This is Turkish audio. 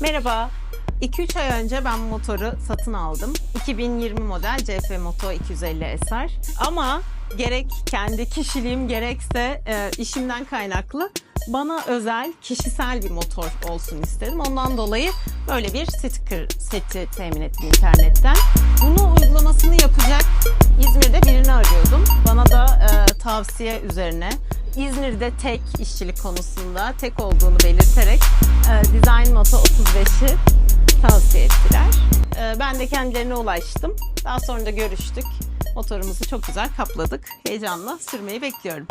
Merhaba. 2-3 ay önce ben motoru satın aldım. 2020 model CF Moto 250 SR. Ama gerek kendi kişiliğim gerekse e, işimden kaynaklı bana özel, kişisel bir motor olsun istedim. Ondan dolayı böyle bir sticker seti temin ettim internetten. Bunu uygulamasını yapacak İzmir'de birini arıyordum. Bana da e, tavsiye üzerine İzmir'de tek işçilik konusunda tek olduğunu belirterek e, Design Moto 35'i tavsiye ettiler. E, ben de kendilerine ulaştım. Daha sonra da görüştük. Motorumuzu çok güzel kapladık. Heyecanla sürmeyi bekliyorum.